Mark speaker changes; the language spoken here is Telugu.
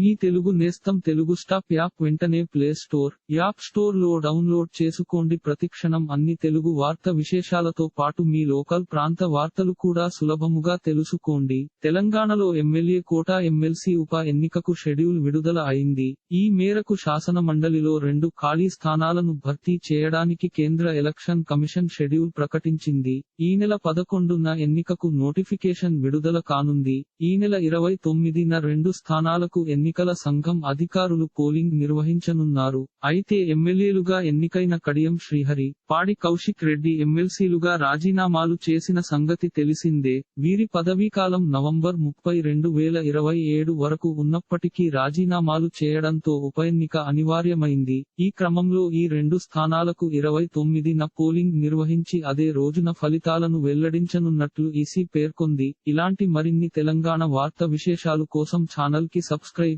Speaker 1: మీ తెలుగు నేస్తం తెలుగు స్టాప్ యాప్ వెంటనే ప్లే స్టోర్ యాప్ స్టోర్లో డౌన్లోడ్ చేసుకోండి. ప్రతిక్షణం అన్ని తెలుగు వార్త విశేషాలతో పాటు మీ లోకల్ ప్రాంత వార్తలు కూడా సులభముగా తెలుసుకోండి. తెలంగాణలో ఎమ్మెల్యే కోటా ఎమ్మెల్సీ ఉప ఎన్నికకు షెడ్యూల్ విడుదల అయింది. ఈ మేరకు శాసన మండలిలో రెండు ఖాళీ స్థానాలను భర్తీ చేయడానికి కేంద్ర ఎలక్షన్ కమిషన్ షెడ్యూల్ ప్రకటించింది. ఈ నెల పదకొండున ఎన్నికకు నోటిఫికేషన్ విడుదల కానుంది. ఈ నెల ఇరవై తొమ్మిదిన రెండు స్థానాలకు ఎన్ని ఎన్నికల సంఘం అధికారులు పోలింగ్ నిర్వహించనున్నారు. అయితే ఎమ్మెల్యేలుగా ఎన్నికైన కడియం శ్రీహరి పాడి కౌశిక్ రెడ్డి ఎమ్మెల్సీలుగా రాజీనామాలు చేసిన సంగతి తెలిసిందే. వీరి పదవీకాలం నవంబర్ ముప్పై రెండు వేల ఇరవై ఏడు వరకు ఉన్నప్పటికీ రాజీనామాలు చేయడంతో ఉప ఎన్నిక అనివార్యమైంది. ఈ క్రమంలో ఈ రెండు స్థానాలకు ఇరవై తొమ్మిదిన పోలింగ్ నిర్వహించి అదే రోజున ఫలితాలను వెల్లడించనున్నట్లు ఈసీ పేర్కొంది. ఇలాంటి మరిన్ని తెలంగాణ వార్త విశేషాలు కోసం ఛానల్కి సబ్స్క్రైబ్